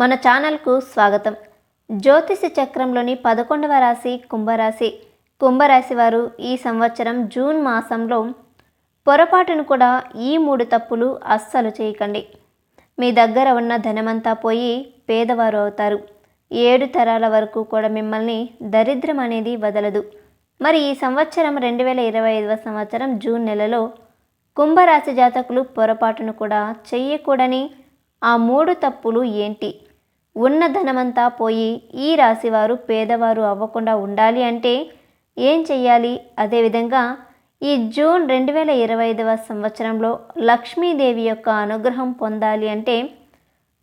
మన ఛానల్కు స్వాగతం. జ్యోతిష చక్రంలోని పదకొండవ రాశి కుంభరాశి. కుంభరాశి వారు ఈ సంవత్సరం జూన్ మాసంలో పొరపాటును కూడా ఈ మూడు తప్పులు అస్సలు చేయకండి. మీ దగ్గర ఉన్న ధనమంతా పోయి పేదవారు అవుతారు. ఏడు తరాల వరకు కూడా మిమ్మల్ని దరిద్రం అనేది వదలదు. మరి ఈ సంవత్సరం రెండు వేల ఇరవై ఐదవ సంవత్సరం జూన్ నెలలో కుంభరాశి జాతకులు పొరపాటును కూడా చెయ్యకూడని ఆ మూడు తప్పులు ఏంటి? ఉన్న ధనమంతా పోయి ఈ రాశివారు పేదవారు అవ్వకుండా ఉండాలి అంటే ఏం చెయ్యాలి? అదేవిధంగా ఈ జూన్ రెండు వేల ఇరవై ఐదవ సంవత్సరంలో లక్ష్మీదేవి యొక్క అనుగ్రహం పొందాలి అంటే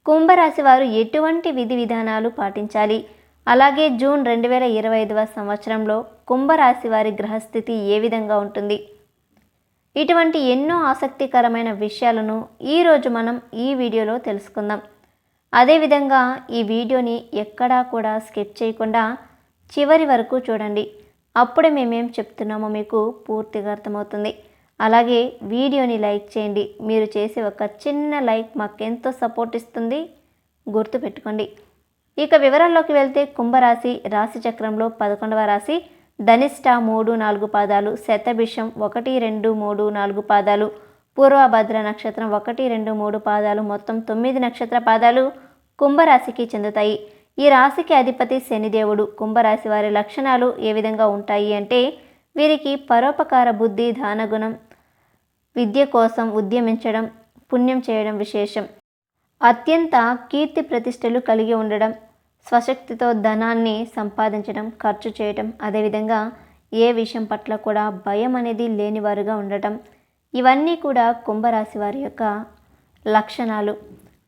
కుంభరాశి వారు ఎటువంటి విధి విధానాలు పాటించాలి? అలాగే జూన్ రెండు వేల ఇరవై ఐదవ సంవత్సరంలో కుంభరాశి వారి గ్రహస్థితి ఏ విధంగా ఉంటుంది? ఇటువంటి ఎన్నో ఆసక్తికరమైన విషయాలను ఈరోజు మనం ఈ వీడియోలో తెలుసుకుందాం. అదేవిధంగా ఈ వీడియోని ఎక్కడా కూడా స్కిప్ చేయకుండా చివరి వరకు చూడండి. అప్పుడే మేమేం చెప్తున్నామో మీకు పూర్తిగా అర్థమవుతుంది. అలాగే వీడియోని లైక్ చేయండి. మీరు చేసే ఒక చిన్న లైక్ మాకెంతో సపోర్ట్ ఇస్తుంది. గుర్తుపెట్టుకోండి. ఇక వివరాల్లోకి వెళ్తే కుంభరాశి రాశి చక్రంలో పదకొండవ రాశి ధనిష్ట మూడు నాలుగు పాదాలు శతభిషం ఒకటి రెండు మూడు నాలుగు పాదాలు పూర్వభద్ర నక్షత్రం ఒకటి రెండు మూడు పాదాలు మొత్తం తొమ్మిది నక్షత్ర పాదాలు కుంభరాశికి చెందుతాయి. ఈ రాశికి అధిపతి శనిదేవుడు. కుంభరాశి వారి లక్షణాలు ఏ విధంగా ఉంటాయి అంటే వీరికి పరోపకార బుద్ధి దానగుణం విద్య కోసం ఉద్యమించడం పుణ్యం చేయడం విశేషం. అత్యంత కీర్తి ప్రతిష్టలు కలిగి ఉండడం స్వశక్తితో ధనాన్ని సంపాదించడం ఖర్చు చేయడం అదేవిధంగా ఏ విషయం పట్ల కూడా భయం అనేది లేనివారుగా ఉండటం. ఇవన్నీ కూడా కుంభరాశి వారి యొక్క లక్షణాలు.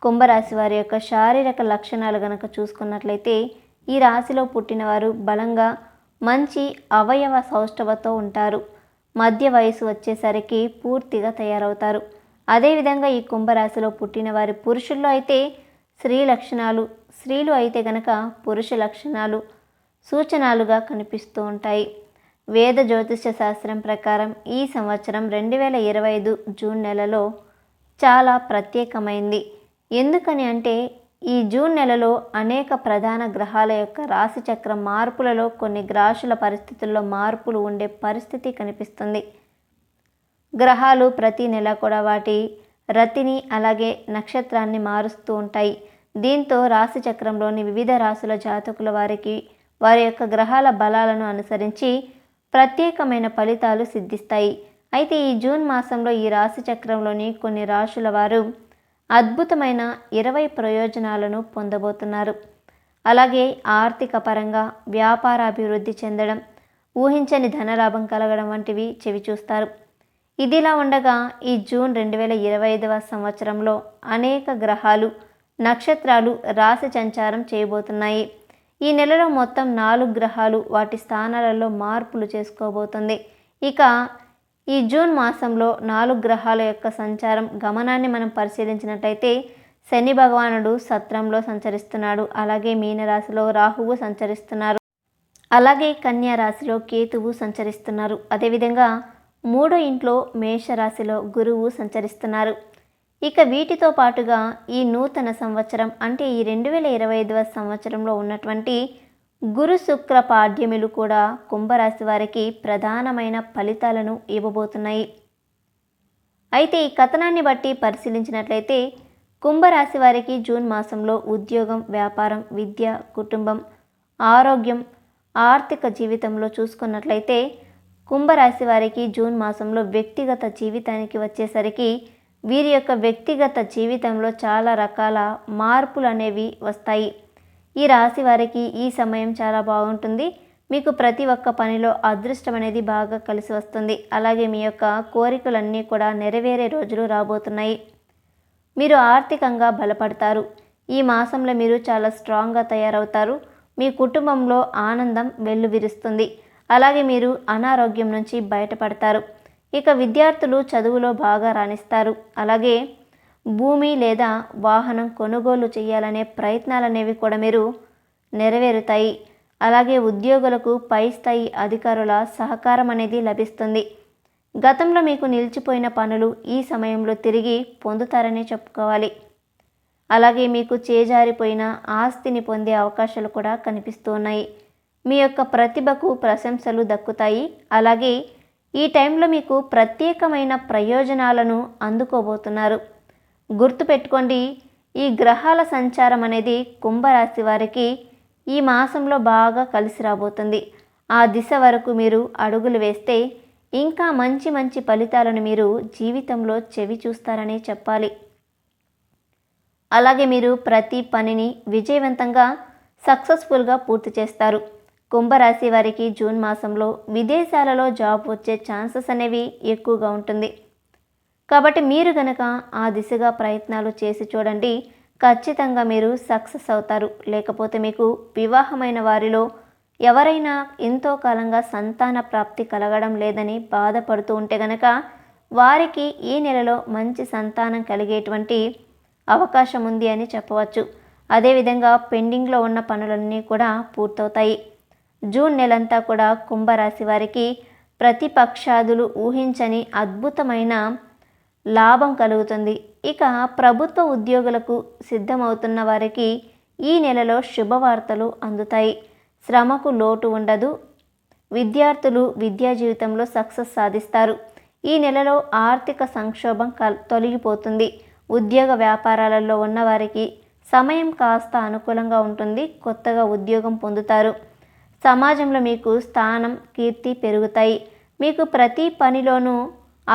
కుంభరాశి వారి యొక్క శారీరక లక్షణాలు గనక చూసుకున్నట్లయితే ఈ రాశిలో పుట్టినవారు బలంగా మంచి అవయవ సౌష్ఠవతో ఉంటారు. మధ్య వయసు వచ్చేసరికి పూర్తిగా తయారవుతారు. అదేవిధంగా ఈ కుంభరాశిలో పుట్టిన వారి పురుషుల్లో అయితే స్త్రీ లక్షణాలు స్త్రీలు అయితే గనక పురుష లక్షణాలు సూచనలుగా కనిపిస్తూ ఉంటాయి. వేద జ్యోతిష శాస్త్రం ప్రకారం ఈ సంవత్సరం రెండు వేల ఇరవై ఐదు జూన్ నెలలో చాలా ప్రత్యేకమైంది. ఎందుకని అంటే ఈ జూన్ నెలలో అనేక ప్రధాన గ్రహాల యొక్క రాశి చక్ర మార్పులలో కొన్ని గ్రాసుల పరిస్థితుల్లో మార్పులు ఉండే పరిస్థితి కనిపిస్తుంది. గ్రహాలు ప్రతి నెల కూడా వాటి రతిని అలాగే నక్షత్రాన్ని మారుస్తూ ఉంటాయి. దీంతో రాశి చక్రంలోని వివిధ రాశుల జాతకుల వారికి వారి యొక్క గ్రహాల బలాలను అనుసరించి ప్రత్యేకమైన ఫలితాలు సిద్ధిస్తాయి. అయితే ఈ జూన్ మాసంలో ఈ రాశి చక్రంలోని కొన్ని రాశుల వారు అద్భుతమైన ఇరవై ప్రయోజనాలను పొందబోతున్నారు. అలాగే ఆర్థిక పరంగా వ్యాపార అభివృద్ధి చెందడం ఊహించని ధనలాభం కలగడం వంటివి చెవి చూస్తారు. ఇదిలా ఉండగా ఈ జూన్ రెండు వేల ఇరవై ఐదవ సంవత్సరంలో అనేక గ్రహాలు నక్షత్రాలు రాశి సంచారం చేయబోతున్నాయి. ఈ నెలలో మొత్తం నాలుగు గ్రహాలు వాటి స్థానాలలో మార్పులు చేసుకోబోతుంది. ఇక ఈ జూన్ మాసంలో నాలుగు గ్రహాల యొక్క సంచారం గమనాన్ని మనం పరిశీలించినట్టయితే శని భగవానుడు సత్రంలో సంచరిస్తున్నాడు. అలాగే మీనరాశిలో రాహువు సంచరిస్తున్నారు. అలాగే కన్యా రాశిలో కేతువు సంచరిస్తున్నారు. అదేవిధంగా మూడో ఇంట్లో మేషరాశిలో గురువు సంచరిస్తున్నారు. ఇక వీటితో పాటుగా ఈ నూతన సంవత్సరం అంటే ఈ రెండు వేల ఇరవై ఐదవ సంవత్సరంలో ఉన్నటువంటి గురు శుక్ర పాడ్యములు కూడా కుంభరాశి వారికి ప్రధానమైన ఫలితాలను ఇవ్వబోతున్నాయి. అయితే ఈ కథనాన్ని బట్టి పరిశీలించినట్లయితే కుంభరాశి వారికి జూన్ మాసంలో ఉద్యోగం వ్యాపారం విద్య కుటుంబం ఆరోగ్యం ఆర్థిక జీవితంలో చూసుకున్నట్లయితే కుంభరాశి వారికి జూన్ మాసంలో వ్యక్తిగత జీవితానికి వచ్చేసరికి వీరి యొక్క వ్యక్తిగత జీవితంలో చాలా రకాల మార్పులు అనేవి వస్తాయి. ఈ రాశి వారికి ఈ సమయం చాలా బాగుంటుంది. మీకు ప్రతి ఒక్క పనిలో అదృష్టం అనేది బాగా కలిసి వస్తుంది. అలాగే మీ యొక్క కోరికలన్నీ కూడా నెరవేరే రోజులు రాబోతున్నాయి. మీరు ఆర్థికంగా బలపడతారు. ఈ మాసంలో మీరు చాలా స్ట్రాంగ్గా తయారవుతారు. మీ కుటుంబంలో ఆనందం వెల్లువిరుస్తుంది. అలాగే మీరు అనారోగ్యం నుంచి బయటపడతారు. ఇక విద్యార్థులు చదువులో బాగా రాణిస్తారు. అలాగే భూమి లేదా వాహనం కొనుగోలు చేయాలనే ప్రయత్నాలనేవి కూడా మీరు నెరవేరుతాయి. అలాగే ఉద్యోగులకు పై స్థాయి అధికారుల సహకారం అనేది లభిస్తుంది. గతంలో మీకు నిలిచిపోయిన పనులు ఈ సమయంలో తిరిగి పొందుతారని చెప్పుకోవాలి. అలాగే మీకు చేజారిపోయిన ఆస్తిని పొందే అవకాశాలు కూడా కనిపిస్తూ ఉన్నాయి. మీ యొక్క ప్రతిభకు ప్రశంసలు దక్కుతాయి. అలాగే ఈ టైంలో మీకు ప్రత్యేకమైన ప్రయోజనాలను అందుకోబోతున్నారు. గుర్తుపెట్టుకోండి ఈ గ్రహాల సంచారం అనేది కుంభరాశి వారికి ఈ మాసంలో బాగా కలిసి రాబోతుంది. ఆ దిశ వరకు మీరు అడుగులు వేస్తే ఇంకా మంచి మంచి ఫలితాలను మీరు జీవితంలో చెవి చూస్తారనే చెప్పాలి. అలాగే మీరు ప్రతి పనిని విజయవంతంగా సక్సెస్ఫుల్గా పూర్తి చేస్తారు. కుంభరాశి వారికి జూన్ మాసంలో విదేశాలలో జాబ్ వచ్చే ఛాన్సెస్ అనేవి ఎక్కువగా ఉంటుంది. కాబట్టి మీరు గనక ఆ దిశగా ప్రయత్నాలు చేసి చూడండి ఖచ్చితంగా మీరు సక్సెస్ అవుతారు. లేకపోతే మీకు వివాహమైన వారిలో ఎవరైనా ఎంతో కాలంగా సంతాన ప్రాప్తి కలగడం లేదని బాధపడుతూ ఉంటే గనక వారికి ఈ నెలలో మంచి సంతానం కలిగేటువంటి అవకాశం ఉంది అని చెప్పవచ్చు. అదేవిధంగా పెండింగ్లో ఉన్న పనులన్నీ కూడా పూర్తవుతాయి. జూన్ నెలంతా కూడా కుంభరాశి వారికి ప్రతిపక్షాదులు ఊహించని అద్భుతమైన లాభం కలుగుతుంది. ఇక ప్రభుత్వ ఉద్యోగులకు సిద్ధమవుతున్న వారికి ఈ నెలలో శుభవార్తలు అందుతాయి. శ్రమకు లోటు ఉండదు. విద్యార్థులు విద్యా జీవితంలో సక్సెస్ సాధిస్తారు. ఈ నెలలో ఆర్థిక సంక్షోభం కల్ తొలగిపోతుంది. ఉద్యోగ వ్యాపారాలలో ఉన్నవారికి సమయం కాస్త అనుకూలంగా ఉంటుంది. కొత్తగా ఉద్యోగం పొందుతారు. సమాజంలో మీకు స్థానం కీర్తి పెరుగుతాయి. మీకు ప్రతి పనిలోనూ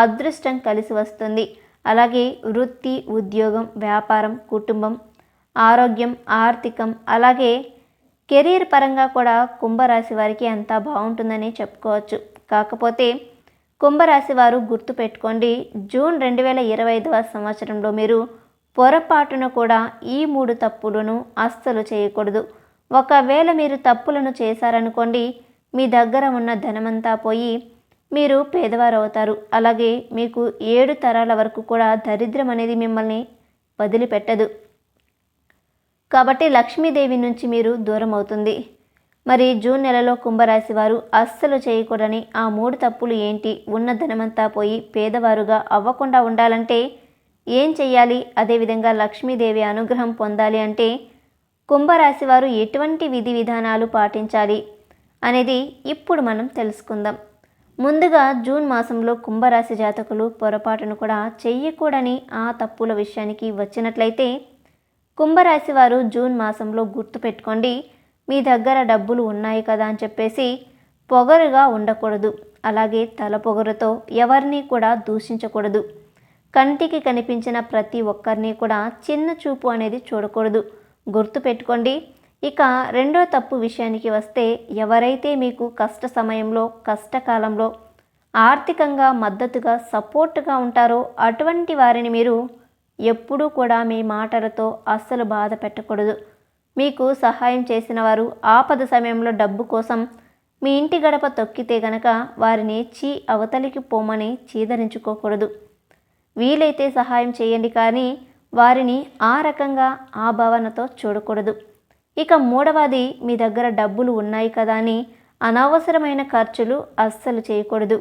అదృష్టం కలిసి వస్తుంది. అలాగే వృత్తి ఉద్యోగం వ్యాపారం కుటుంబం ఆరోగ్యం ఆర్థికం అలాగే కెరీర్ పరంగా కూడా కుంభరాశి వారికి అంతా బాగుంటుందని చెప్పుకోవచ్చు. కాకపోతే కుంభరాశి వారు గుర్తుపెట్టుకోండి జూన్ రెండు వేల ఇరవై ఐదవ సంవత్సరంలో మీరు పొరపాటున కూడా ఈ మూడు తప్పులను అస్సలు చేయకూడదు. ఒకవేళ మీరు తప్పులను చేశారనుకోండి మీ దగ్గర ఉన్న ధనమంతా పోయి మీరు పేదవారు అవుతారు. అలాగే మీకు ఏడు తరాల వరకు కూడా దరిద్రం అనేది మిమ్మల్ని వదిలిపెట్టదు. కాబట్టి లక్ష్మీదేవి నుంచి మీరు దూరం అవుతుంది. మరి జూన్ నెలలో కుంభరాశి వారు అస్సలు చేయకూడని ఆ మూడు తప్పులు ఏంటి? ఉన్న ధనమంతా పోయి పేదవారుగా అవ్వకుండా ఉండాలంటే ఏం చెయ్యాలి? అదేవిధంగా లక్ష్మీదేవి అనుగ్రహం పొందాలి అంటే కుంభరాశి వారు ఎటువంటి విధి విధానాలు పాటించాలి అనేది ఇప్పుడు మనం తెలుసుకుందాం. ముందుగా జూన్ మాసంలో కుంభరాశి జాతకులు పొరపాటును కూడా చెయ్యకూడని ఆ తప్పుల విషయానికి వచ్చినట్లయితే కుంభరాశి వారు జూన్ మాసంలో గుర్తుపెట్టుకోండి మీ దగ్గర డబ్బులు ఉన్నాయి కదా అని చెప్పేసి పొగరుగా ఉండకూడదు. అలాగే తల పొగరుతో ఎవరిని కూడా దూషించకూడదు. కంటికి కనిపించిన ప్రతి ఒక్కరిని కూడా చిన్న చూపు అనేది చూడకూడదు. గుర్తుపెట్టుకోండి ఇక రెండో తప్పు విషయానికి వస్తే ఎవరైతే మీకు కష్ట సమయంలో కష్టకాలంలో ఆర్థికంగా మద్దతుగా సపోర్ట్గా ఉంటారో అటువంటి వారిని మీరు ఎప్పుడూ కూడా మీ మాటలతో అస్సలు బాధ పెట్టకూడదు. మీకు సహాయం చేసిన వారు ఆపద సమయంలో డబ్బు కోసం మీ ఇంటి గడప తొక్కితే గనక వారిని చీ అవతలికి పోమని చీదరించుకోకూడదు. వీలైతే సహాయం చేయండి కానీ వారిని ఆ రకంగా ఆ భావనతో చూడకూడదు. ఇక మూడవది మీ దగ్గర డబ్బులు ఉన్నాయి కదా అని అనవసరమైన ఖర్చులు అస్సలు చేయకూడదు.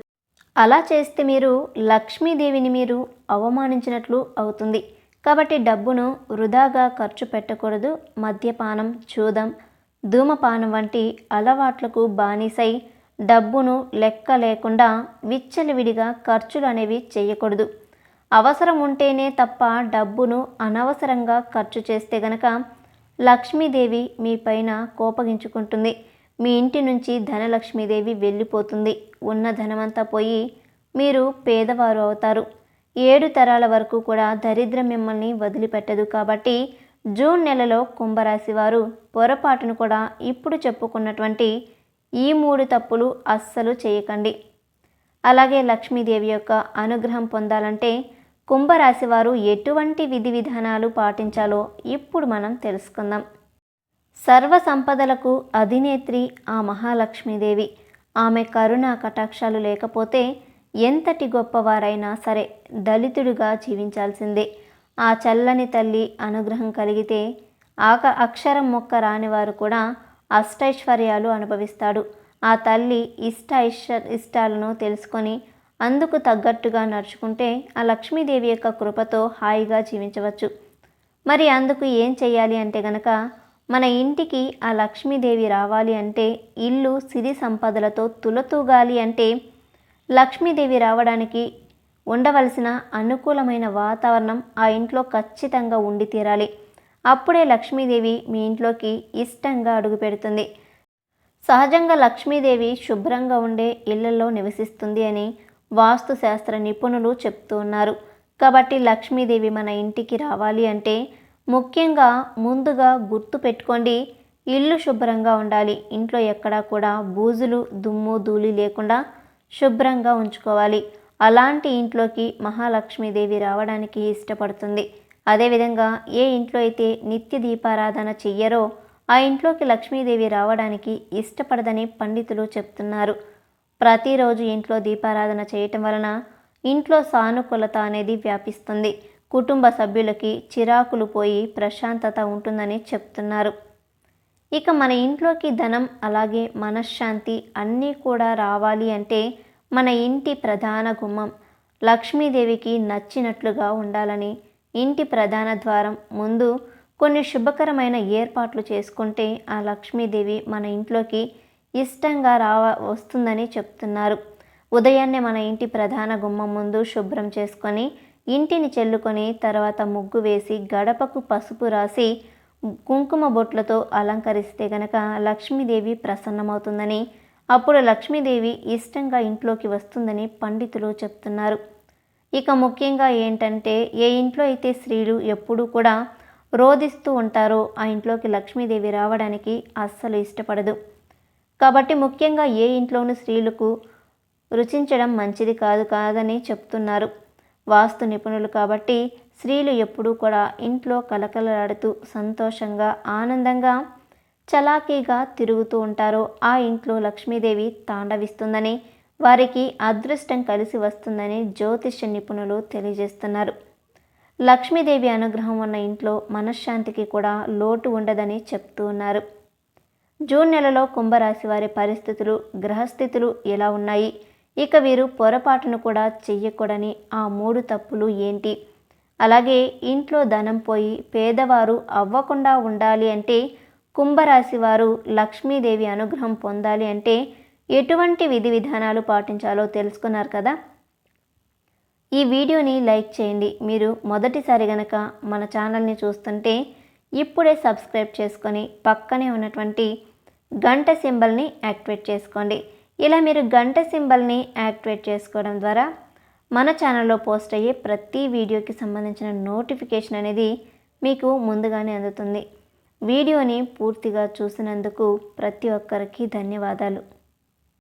అలా చేస్తే మీరు లక్ష్మీదేవిని మీరు అవమానించినట్లు అవుతుంది. కాబట్టి డబ్బును వృధాగా ఖర్చు పెట్టకూడదు. మద్యపానం చూదం ధూమపానం వంటి అలవాట్లకు బానిసై డబ్బును లెక్క లేకుండా విచ్చలవిడిగా ఖర్చులు అనేవి చేయకూడదు. అవసరం ఉంటేనే తప్ప డబ్బును అనవసరంగా ఖర్చు చేస్తే గనక లక్ష్మీదేవి మీ పైన కోపగించుకుంటుంది. మీ ఇంటి నుంచి ధనలక్ష్మీదేవి వెళ్ళిపోతుంది. ఉన్న ధనమంతా పోయి మీరు పేదవారు అవుతారు. ఏడు తరాల వరకు కూడా దరిద్రం మిమ్మల్ని వదిలిపెట్టదు కాబట్టి జూన్ నెలలో కుంభరాశి వారు పొరపాటును కూడా ఇప్పుడు చెప్పుకున్నటువంటి ఈ మూడు తప్పులు అస్సలు చేయకండి. అలాగే లక్ష్మీదేవి యొక్క అనుగ్రహం పొందాలంటే కుంభరాశి వారు ఎటువంటి విధి విధానాలు పాటించాలో ఇప్పుడు మనం తెలుసుకుందాం. సర్వ సంపదలకు అధినేత్రి ఆ మహాలక్ష్మీదేవి. ఆమె కరుణ కటాక్షాలు లేకపోతే ఎంతటి గొప్పవారైనా సరే దళితుడిగా జీవించాల్సిందే. ఆ చల్లని తల్లి అనుగ్రహం కలిగితే ఆక అక్షరం మొక్క రానివారు కూడా అష్టైశ్వర్యాలు అనుభవిస్తాడు. ఆ తల్లి ఇష్ట ఇష్ట ఇష్టాలను తెలుసుకొని అందుకు తగ్గట్టుగా నడుచుకుంటే ఆ లక్ష్మీదేవి యొక్క కృపతో హాయిగా జీవించవచ్చు. మరి అందుకు ఏం చేయాలి అంటే గనక మన ఇంటికి ఆ లక్ష్మీదేవి రావాలి అంటే ఇల్లు సిరి సంపదలతో తులతూగాలి అంటే లక్ష్మీదేవి రావడానికి ఉండవలసిన అనుకూలమైన వాతావరణం ఆ ఇంట్లో ఖచ్చితంగా ఉండి తీరాలి. అప్పుడే లక్ష్మీదేవి మీ ఇంట్లోకి ఇష్టంగా అడుగుపెడుతుంది సహజంగా లక్ష్మీదేవి శుభ్రంగా ఉండే ఇళ్ళలో నివసిస్తుంది అని వాస్తుశాస్త్ర నిపుణులు చెప్తూ ఉన్నారు. కాబట్టి లక్ష్మీదేవి మన ఇంటికి రావాలి అంటే ముఖ్యంగా ముందుగా గుర్తు పెట్టుకోండి. ఇల్లు శుభ్రంగా ఉండాలి. ఇంట్లో ఎక్కడా కూడా బూజులు దుమ్ము ధూళి లేకుండా శుభ్రంగా ఉంచుకోవాలి. అలాంటి ఇంట్లోకి మహాలక్ష్మీదేవి రావడానికి ఇష్టపడుతుంది. అదేవిధంగా ఏ ఇంట్లో అయితే నిత్య దీపారాధన చెయ్యరో ఆ ఇంట్లోకి లక్ష్మీదేవి రావడానికి ఇష్టపడదని పండితులు చెప్తున్నారు. ప్రతిరోజు ఇంట్లో దీపారాధన చేయటం వలన ఇంట్లో సానుకూలత అనేది వ్యాపిస్తుంది. కుటుంబ సభ్యులకి చిరాకులు పోయి ప్రశాంతత ఉంటుందని చెప్తున్నారు. ఇక మన ఇంట్లోకి ధనం అలాగే మనశ్శాంతి అన్నీ కూడా రావాలి అంటే మన ఇంటి ప్రధాన గుమ్మం. లక్ష్మీదేవికి నచ్చినట్లుగా ఉండాలని ఇంటి ప్రధాన ద్వారం. ముందు కొన్ని శుభకరమైన ఏర్పాట్లు చేసుకుంటే ఆ లక్ష్మీదేవి మన ఇంట్లోకి ఇష్టంగా రావ వస్తుందని చెప్తున్నారు. ఉదయాన్నే మన ఇంటి ప్రధాన గుమ్మం ముందు శుభ్రం చేసుకొని ఇంటిని చెల్లుకొని తర్వాత ముగ్గు వేసి గడపకు పసుపు రాసి కుంకుమ బొట్లతో అలంకరిస్తే గనక లక్ష్మీదేవి ప్రసన్నమవుతుందని అప్పుడు లక్ష్మీదేవి ఇష్టంగా ఇంట్లోకి వస్తుందని పండితులు చెప్తున్నారు. ఇక ముఖ్యంగా ఏంటంటే ఏ ఇంట్లో అయితే స్త్రీలు ఎప్పుడూ కూడా రోధిస్తూ ఉంటారో ఆ ఇంట్లోకి లక్ష్మీదేవి రావడానికి అస్సలు ఇష్టపడదు. కాబట్టి ముఖ్యంగా ఏ ఇంట్లోనూ స్త్రీలకు రుచించడం మంచిది కాదు కాదని చెప్తున్నారు. వాస్తు నిపుణులు కాబట్టి స్త్రీలు ఎప్పుడూ కూడా ఇంట్లో కలకలలాడుతూ సంతోషంగా ఆనందంగా చలాకీగా తిరుగుతూ ఉంటారో. ఆ ఇంట్లో లక్ష్మీదేవి తాండవిస్తుందని వారికి అదృష్టం కలిసి వస్తుందని జ్యోతిష్య నిపుణులు తెలియజేస్తున్నారు. లక్ష్మీదేవి అనుగ్రహం ఉన్న ఇంట్లో మనశ్శాంతికి కూడా లోటు ఉండదని చెప్తూ ఉన్నారు జూన్ నెలలో కుంభరాశి వారి పరిస్థితులు గ్రహస్థితులు ఎలా ఉన్నాయి? ఇక వీరు పొరపాటును కూడా చెయ్యకూడని ఆ మూడు తప్పులు ఏంటి? అలాగే ఇంట్లో ధనం పోయి పేదవారు అవ్వకుండా ఉండాలి అంటే కుంభరాశి వారు లక్ష్మీదేవి అనుగ్రహం పొందాలి అంటే ఎటువంటి విధి విధానాలు పాటించాలో తెలుసుకున్నారు కదా? ఈ వీడియోని లైక్ చేయండి. మీరు మొదటిసారి గనక మన ఛానల్ని చూస్తుంటే ఇప్పుడే సబ్స్క్రైబ్ చేసుకొని పక్కనే ఉన్నటువంటి గంట సింబల్ని యాక్టివేట్ చేసుకోండి. ఇలా మీరు గంట సింబల్ని యాక్టివేట్ చేసుకోవడం ద్వారా మన ఛానల్లో పోస్ట్ అయ్యే ప్రతి వీడియోకి సంబంధించిన నోటిఫికేషన్ అనేది మీకు ముందుగానే అందుతుంది. వీడియోని పూర్తిగా చూసినందుకు ప్రతి ఒక్కరికి ధన్యవాదాలు.